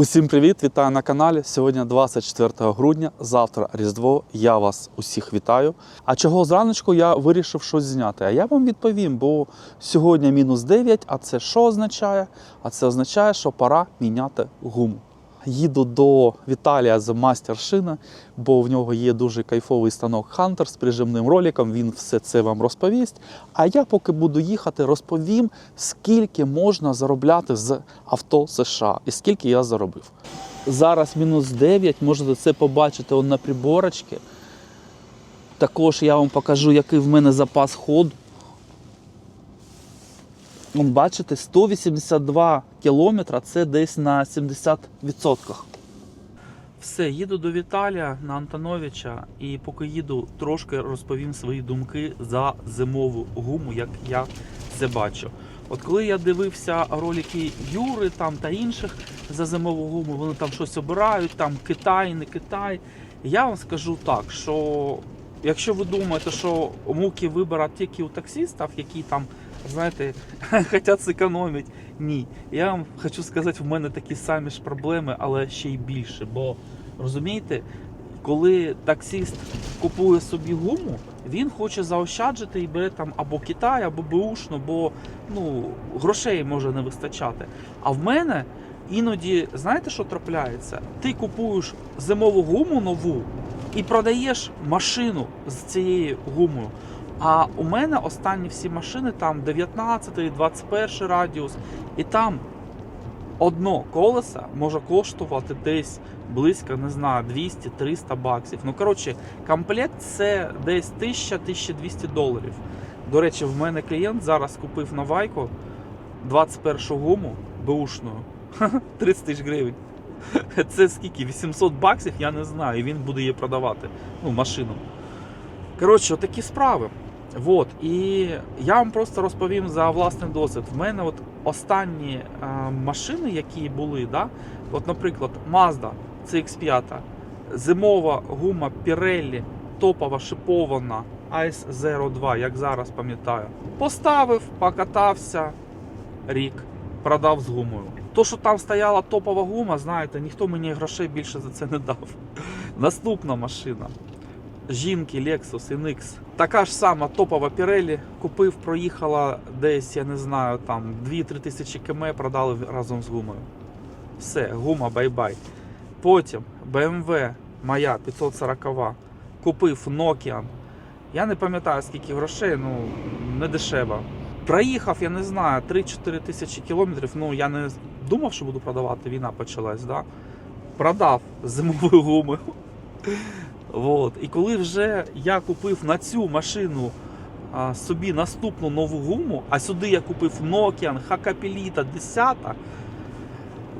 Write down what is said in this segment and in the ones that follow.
Усім привіт! Вітаю на каналі. Сьогодні 24 грудня, завтра Різдво. Я вас усіх вітаю. А чого зраночку я вирішив щось зняти? А я вам відповім, бо сьогодні мінус 9, а це що означає? А це означає, що пора міняти гуму. Їду до Віталія з майстершина, бо в нього є дуже кайфовий станок Hunter з прижимним роликом. Він все це вам розповість. А я, поки буду їхати, розповім, скільки можна заробляти з авто США і скільки я заробив. Зараз мінус 9, можете це побачити он на приборочці. Також я вам покажу, який в мене запас ходу. Вон, бачите, 182 кілометра це десь на 70%. Все, їду до Віталія на Антоновича, і поки їду, трошки розповім свої думки за зимову гуму, як я це бачу. От коли я дивився ролики Юри там та інших за зимову гуму, вони там щось обирають, там Китай, не Китай. Я вам скажу так, що якщо ви думаєте, що муки вибирати тільки у таксистів, які там, знаєте, хочуть зекономити, ні. Я вам хочу сказати, в мене такі самі ж проблеми, але ще й більше. Бо розумієте, коли таксист купує собі гуму, він хоче заощаджити і бере там або Китай, або беушну, бо ну, грошей може не вистачати. А в мене іноді, знаєте, що трапляється? Ти купуєш зимову гуму нову і продаєш машину з цією гумою. А у мене останні всі машини там 19, 21 радіус, і там одно колесо може коштувати десь близько, не знаю, 200-300 баксів. Ну, коротше, комплект це десь 1000-1200 доларів. До речі, в мене клієнт зараз купив на Вайку 21 гуму беушну 30 тисяч гривень. Це скільки? 800 баксів, я не знаю, і він буде її продавати. Ну, машину. Коротше, такі справи. Вот. І я вам просто розповім за власний досвід. В мене от останні е, машини, які були, да? от, наприклад, Mazda CX5, зимова гума Pirelli, топова шипована Ice 02, як зараз пам'ятаю. Поставив, покатався рік, продав з гумою. То, що там стояла топова гума, знаєте, ніхто мені грошей більше за це не дав. Наступна машина. Жінки Lexus NX. Така ж сама топова Pirelli. Купив, проїхала десь, я не знаю, там 2-3 тисячі км продали разом з гумою. Все, гума бай-бай. Потім BMW моя 540. Купив Nokian. Я не пам'ятаю скільки грошей, ну не дешево. Проїхав, я не знаю, 3-4 тисячі кілометрів. Ну я не думав, що буду продавати. Війна почалась, да? Продав зимовою гумою. Вот. І коли вже я купив на цю машину а, собі наступну нову гуму, а сюди я купив Nokian Hakapelita 10.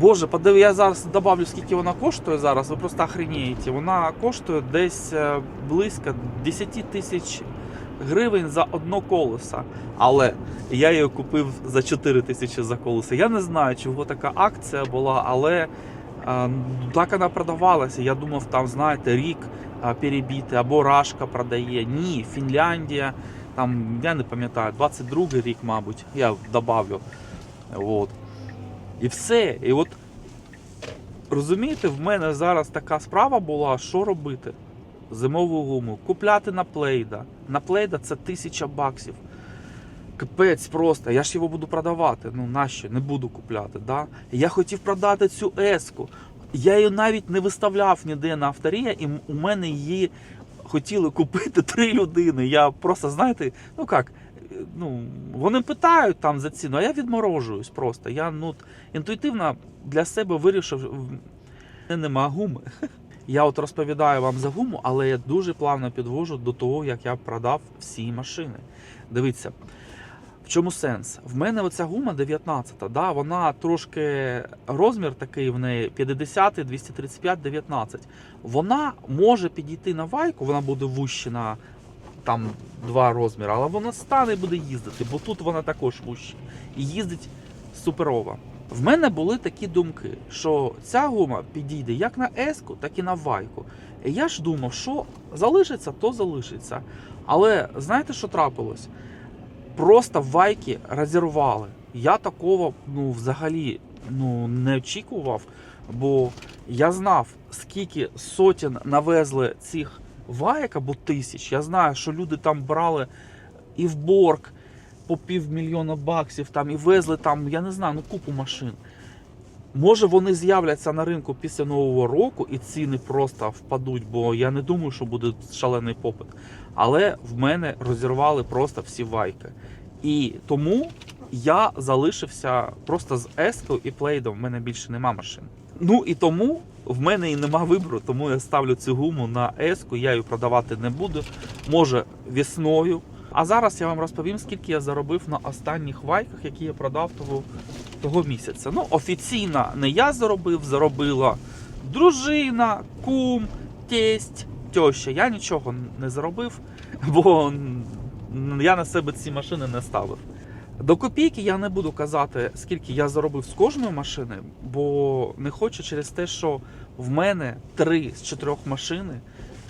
Боже, подиви, я зараз добавлю, скільки вона коштує зараз, ви просто охренієте. Вона коштує десь е, близько 10 тисяч гривень за одно колесо. Але я її купив за 4 тисячі за колесо. Я не знаю, чого така акція була, але а, так вона продавалася. Я думав, там, знаєте, рік перебіти або Рашка продає. Ні, Фінляндія, там, я не пам'ятаю, 22 рік, мабуть, я добавлю. От. І все. І от розумієте, в мене зараз така справа була, що робити? Зимову гуму. Купляти на плейда. На плейда це тисяча баксів. Капець просто, я ж його буду продавати. Ну нащо? Не буду купляти. Да? Я хотів продати цю еску. Я її навіть не виставляв ніде на авторія, і у мене її хотіли купити три людини. Я просто, знаєте, ну як, е, ну, вони питають там за ціну, а я відморожуюсь просто. Я ну, інтуїтивно для себе вирішив, мене нема гуми. Я от розповідаю вам за гуму, але я дуже плавно підвожу до того, як я продав всі машини. Дивіться, в чому сенс? В мене оця гума 19, да, вона трошки розмір такий в неї 50, 235, 19. Вона може підійти на вайку, вона буде вущена там два розміри, але вона стане і буде їздити, бо тут вона також вуща. І їздить суперово. В мене були такі думки, що ця гума підійде як на еску, так і на вайку. І я ж думав, що залишиться, то залишиться. Але знаєте, що трапилось? Просто вайки розірвали. Я такого ну, взагалі ну, не очікував, бо я знав, скільки сотень навезли цих вайк або тисяч. Я знаю, що люди там брали і в борг по півмільйона баксів там, і везли там, я не знаю, ну купу машин. Може вони з'являться на ринку після Нового року і ціни просто впадуть, бо я не думаю, що буде шалений попит. Але в мене розірвали просто всі вайки. І тому я залишився просто з Ескою і Плейдом. В мене більше нема машин. Ну і тому в мене і нема вибору, тому я ставлю цю гуму на Еску, я її продавати не буду. Може весною. А зараз я вам розповім, скільки я заробив на останніх вайках, які я продав того, того місяця. Ну, офіційно не я заробив, заробила дружина, кум, тесть, теща. Я нічого не заробив, бо я на себе ці машини не ставив. До копійки я не буду казати, скільки я заробив з кожної машини, бо не хочу через те, що в мене три з чотирьох машини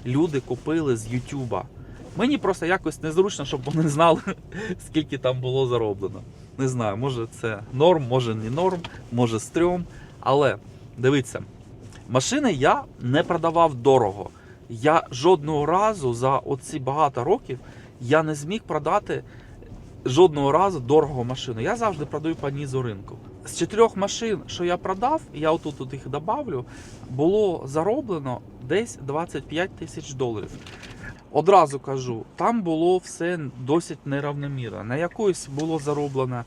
люди купили з Ютуба. Мені просто якось незручно, щоб вони знали, скільки там було зароблено. Не знаю, може це норм, може не норм, може стрьом. Але дивіться, машини я не продавав дорого. Я жодного разу за оці багато років я не зміг продати жодного разу дорого машину. Я завжди продаю по низу ринку. З чотирьох машин, що я продав, я отут от їх добавлю, було зароблено десь 25 тисяч доларів. Одразу кажу, там було все досить неравномірно. На якоїсь було зароблено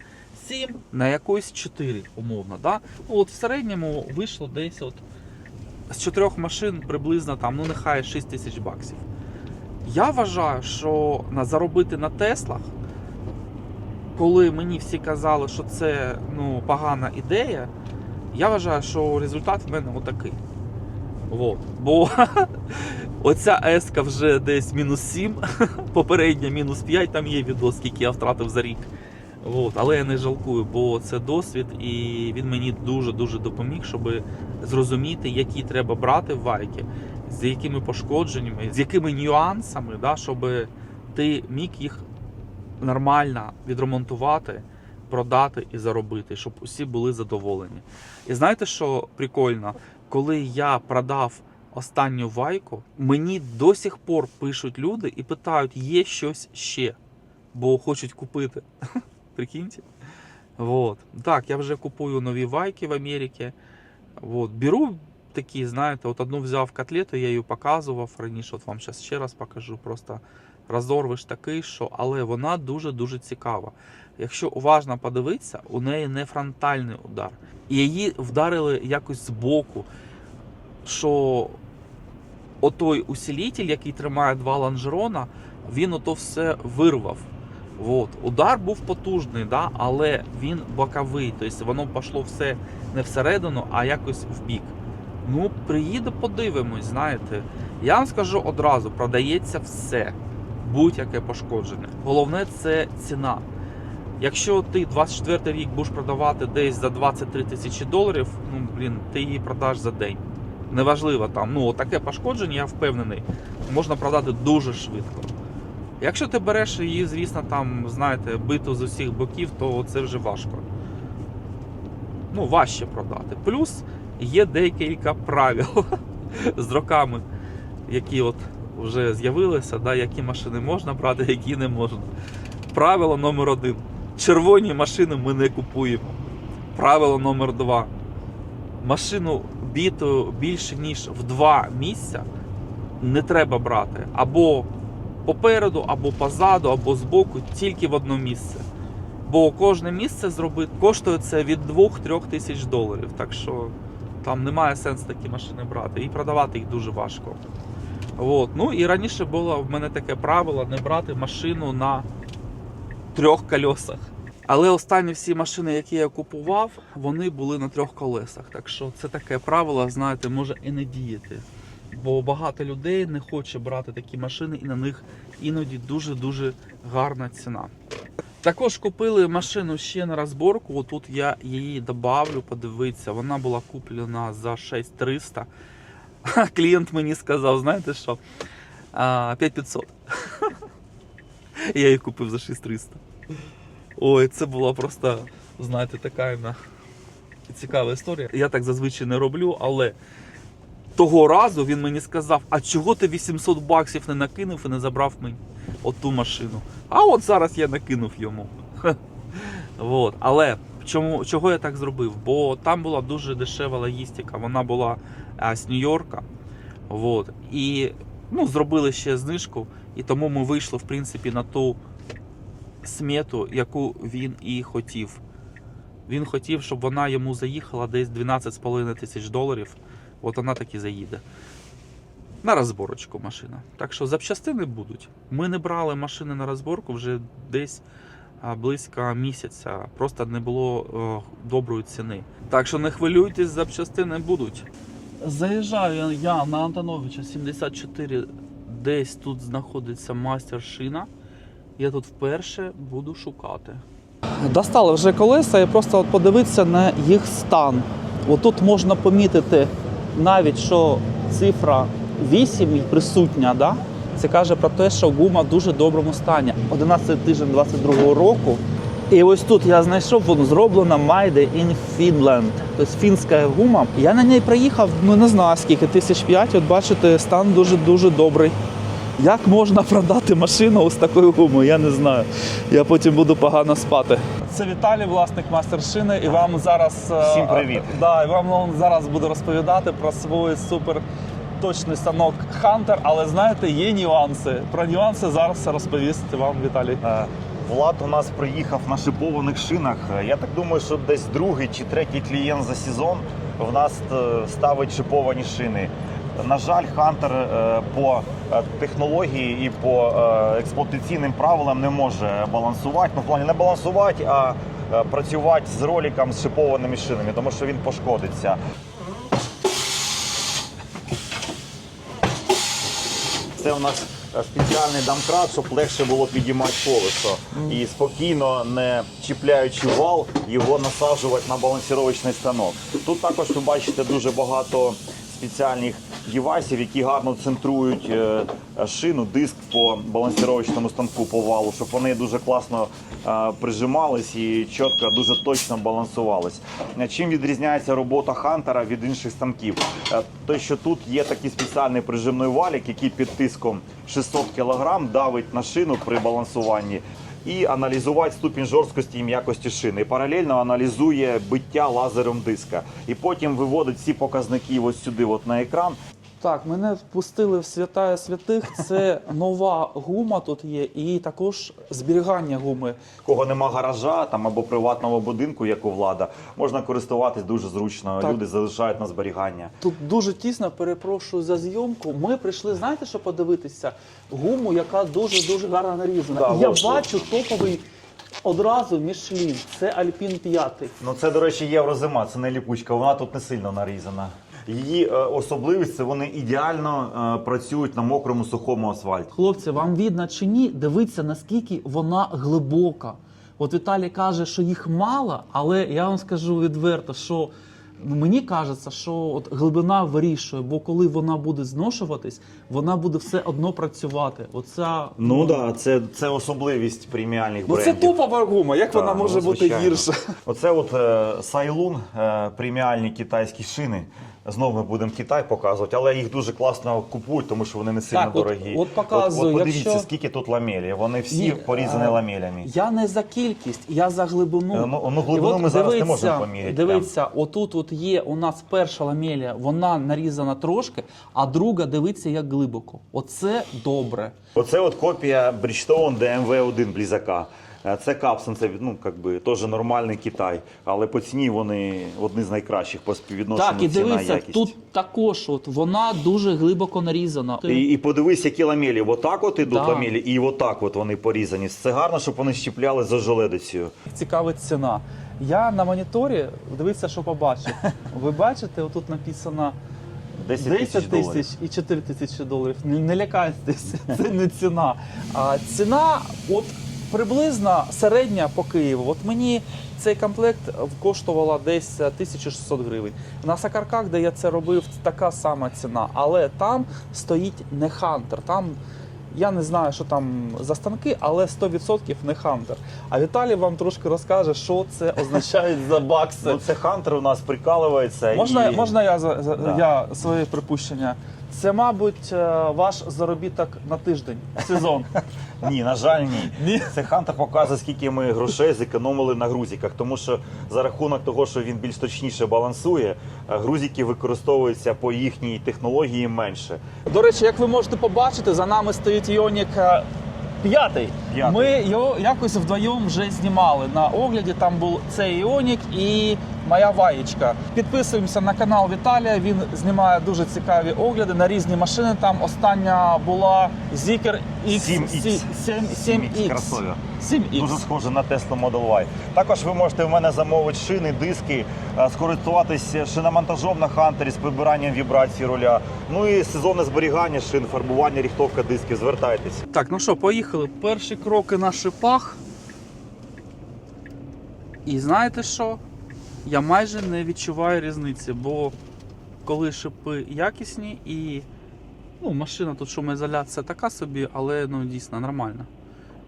7, на якоїсь 4, умовно. Да? Ну, От в середньому вийшло десь от з чотирьох машин приблизно там, ну нехай 6 тисяч баксів. Я вважаю, що на заробити на Теслах, коли мені всі казали, що це ну, погана ідея, я вважаю, що результат в мене отакий. Вот. Бо оця еска вже десь мінус 7, попередня мінус 5, там є відос, скільки я втратив за рік. От. Але я не жалкую, бо це досвід, і він мені дуже-дуже допоміг, щоб зрозуміти, які треба брати вайки, з якими пошкодженнями, з якими нюансами, да, щоб ти міг їх нормально відремонтувати, продати і заробити, щоб усі були задоволені. І знаєте, що прикольно? Коли я продав останню вайку, мені до сих пор пишуть люди і питають, є щось ще, бо хочуть купити. Прикиньте. Вот. Так, я вже купую нові вайки в Америці. Вот. Беру такі, знаєте, от одну взяв котлету, я її показував раніше, от вам зараз ще раз покажу. Просто розорвиш такий, що, але вона дуже-дуже цікава. Якщо уважно подивитися, у неї не фронтальний удар. І її вдарили якось збоку, що отой усилитель, який тримає два лонжерона, він ото все вирвав. От. Удар був потужний, да? але він боковий. Тобто воно пішло все не всередину, а якось в бік. Ну, приїду, подивимось, знаєте. Я вам скажу одразу: продається все, будь-яке пошкодження. Головне це ціна. Якщо ти 24 рік будеш продавати десь за 23 тисячі доларів, ну блін, ти її продаш за день. Неважливо там, ну таке пошкодження, я впевнений, можна продати дуже швидко. Якщо ти береш її, звісно, там, знаєте, биту з усіх боків, то це вже важко. Ну, важче продати. Плюс є декілька правил з роками, які от вже з'явилися, да, які машини можна брати, які не можна. Правило номер один. Червоні машини ми не купуємо. Правило номер два. Машину біту більше ніж в два місця не треба брати. Або попереду, або позаду, або збоку, тільки в одне місце. Бо кожне місце зробити коштує це від 2-3 тисяч доларів. Так що там немає сенсу такі машини брати. І продавати їх дуже важко. От. Ну і раніше було в мене таке правило не брати машину на трьох колесах. Але останні всі машини, які я купував, вони були на трьох колесах. Так що це таке правило, знаєте, може і не діяти. Бо багато людей не хоче брати такі машини, і на них іноді дуже-дуже гарна ціна. Також купили машину ще на розборку. Отут я її добавлю, подивитися. Вона була куплена за 6300. Клієнт мені сказав, знаєте що? 5500. Я її купив за 6300. Ой, це була просто, знаєте, така цікава історія. Я так зазвичай не роблю, але того разу він мені сказав: а чого ти 800 баксів не накинув і не забрав мені оту машину? А от зараз я накинув йому. Вот. Але чому, чого я так зробив? Бо там була дуже дешева логістика. Вона була а, з Нью-Йорка. Вот. І ну, зробили ще знижку, і тому ми вийшли, в принципі, на ту смету, яку він і хотів. Він хотів, щоб вона йому заїхала десь 12,5 тисяч доларів. От вона так і заїде. На розборочку машина. Так що запчастини будуть. Ми не брали машини на розборку вже десь близько місяця. Просто не було е, доброї ціни. Так що не хвилюйтесь, запчастини будуть. Заїжджаю я на Антоновича 74. Десь тут знаходиться мастер шина. Я тут вперше буду шукати. Достали вже колеса і просто подивитися на їх стан. Отут можна помітити навіть, що цифра 8 присутня. Да? Це каже про те, що гума в дуже доброму стані. 11 тиждень 22 року. І ось тут я знайшов, воно зроблено Made in Finland. Тобто фінська гума. Я на ній проїхав, ну не знаю скільки, тисяч п'ять. От бачите, стан дуже-дуже добрий. Як можна продати машину з такою гумою? Я не знаю. Я потім буду погано спати. Це Віталій, власник мастершини, і вам зараз е, Всім привіт. Да, і вам зараз буде розповідати про свій супер точний станок Hunter, але знаєте, є нюанси. Про нюанси зараз розповість вам Віталій. Е, Влад у нас приїхав на шипованих шинах. Е, Я так думаю, що десь другий чи третій клієнт за сезон в нас е, ставить шиповані шини. На жаль, Хантер по технології і по експлуатаційним правилам не може балансувати. Ну, в плані не балансувати, а працювати з роликом з шипованими шинами, тому що він пошкодиться. Це у нас е, спеціальний домкрат, щоб легше було підіймати колесо. І спокійно, не чіпляючи вал, його насаджувати на балансіровочний станок. Тут також ви бачите дуже багато спеціальних девайсів, які гарно центрують е, шину, диск по балансіровочному станку по валу, щоб вони дуже класно е, прижимались і чітко, дуже точно балансувались. Е, Чим відрізняється робота Хантера від інших станків? Те, що тут є такий спеціальний прижимний валік, який під тиском 600 кг давить на шину при балансуванні. І аналізувати ступінь жорсткості і м'якості шини. Паралельно аналізує биття лазером диска. І потім виводить всі показники ось сюди, от на екран. Так, мене впустили в святая святих. Це нова гума тут є, і також зберігання гуми. Кого нема гаража там або приватного будинку, як у влада, можна користуватись дуже зручно. Так. Люди залишають на зберігання. Тут дуже тісно, перепрошую за зйомку. Ми прийшли, знаєте, що подивитися? Гуму, яка дуже дуже гарно нарізана. Да, я ось, бачу топовий одразу Мішлін. Це Альпін 5. Ну це, до речі, єврозима, це не ліпучка, вона тут не сильно нарізана. Її е, особливість це вони ідеально е, працюють на мокрому сухому асфальті. Хлопці, вам видно чи ні? Дивіться, наскільки вона глибока. От Віталій каже, що їх мало, але я вам скажу відверто, що ну, мені кажеться, що от глибина вирішує, бо коли вона буде зношуватись, вона буде все одно працювати. Оця Ну так, да, це, це особливість преміальних ну це топова гума. Як вона може ну, бути гірше? Оце от е, Сайлун, е, преміальні китайські шини. Знову ми будемо Китай показувати, але їх дуже класно купують, тому що вони не сильно Так, дорогі. от показую, От, подивіться, якщо- скільки тут ламелі. Вони всі Ні, порізані е, ламелями. Я не за кількість, я за глибину. Е, ну, ну, глибину от ми зараз не можемо поміряти Дивіться, отут от є у нас перша ламелія, вона нарізана трошки, а друга дивіться, як глибоко. Оце добре. Оце от копія Bridgestone DMV-1 близака. Е, Це Капсон, це ну, как би, теж нормальний Китай, але по ціні вони одні з найкращих по співвідношенню так, і ціна дивіться, якість. тут також от вона дуже глибоко нарізана. І, і подивись, які ламелі. Отак от ідуть Да. ламелі, і отак от вони порізані. Це гарно, щоб вони щіпляли за желедицею. Цікавить ціна. Я на моніторі дивіться, що побачив. Ви бачите, отут написано 10 10 тисяч доларів. тисяч і 4 тисячі доларів. Не, не лякайтесь, це не ціна. А ціна, от приблизно середня по Києву. От мені цей комплект коштувала десь 1600 гривень. На Сакарках, де я це робив, така сама ціна. Але там стоїть не Хантер. Там я не знаю, що там за станки, але 100% не хантер. А Віталій вам трошки розкаже, що це означає за бакси. Ну, це Хантер у нас прикалується. Можна, і... можна я, за, за- Да. я своє припущення? Це, мабуть, е, ваш заробіток на тиждень, сезон. Ні, на жаль, ні. Ні? Це Хантер показує, скільки ми грошей зекономили на грузиках. Тому що за рахунок того, що він більш точніше балансує, е, грузики використовуються по їхній технології менше. До речі, як ви можете побачити, за нами стоїть Іонік е, п'ятий. П'ятий. Ми його якось вдвоєм вже знімали на огляді. Там був цей Іонік і моя ваєчка. Підписуємося на канал Віталія. Він знімає дуже цікаві огляди на різні машини. Там остання була Zikr X 7X. 7X. 7X. Дуже схоже на Tesla Model Y. Також ви можете в мене замовити шини, диски, е, скористуватися шиномонтажом на хантері з прибиранням вібрації руля. Ну і сезонне зберігання шин, фарбування, ріхтовка дисків. Звертайтесь. Так, ну що, поїхали. Перші кроки на шипах. І знаєте що? Я майже не відчуваю різниці, бо коли шипи якісні і ну, машина тут шумоізоляція така собі, але ну дійсно нормально.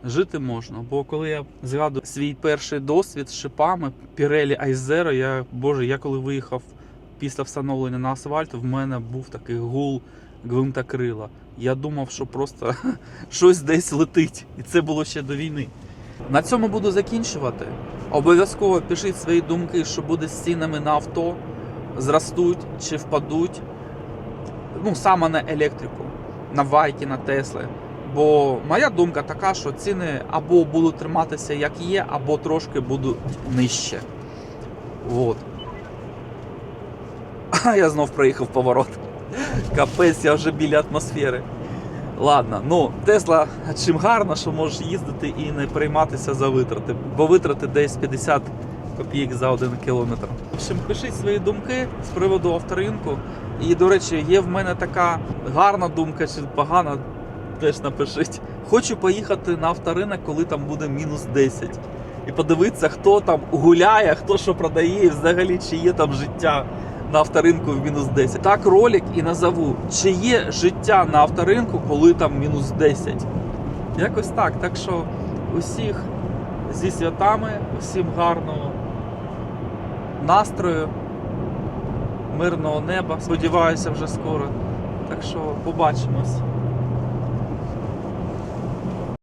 Жити можна. Бо коли я згадую свій перший досвід з шипами Pirelli Zero, я боже, я коли виїхав після встановлення на асфальт, в мене був такий гул гвинтокрила. Я думав, що просто щось десь летить. І це було ще до війни. На цьому буду закінчувати. Обов'язково пишіть свої думки, що буде з цінами на авто, зростуть чи впадуть. Ну, саме на електрику, на вайки, на Тесли. Бо моя думка така, що ціни або будуть триматися як є, або трошки будуть нижче. Вот. А я знов проїхав поворот. Капець, я вже біля атмосфери. Ладно, ну Тесла чим гарно, що можеш їздити і не прийматися за витрати, бо витрати десь 50 копійок за один кілометр. В общем, пишіть свої думки з приводу авторинку. І, до речі, є в мене така гарна думка чи погана, теж напишіть. Хочу поїхати на авторинок, коли там буде мінус 10. І подивитися, хто там гуляє, хто що продає, і взагалі чи є там життя на авторинку в мінус 10. Так ролик і назову. Чи є життя на авторинку, коли там мінус 10? Якось так. Так що усіх зі святами, усім гарного настрою, мирного неба. Сподіваюся, вже скоро. Так що побачимось.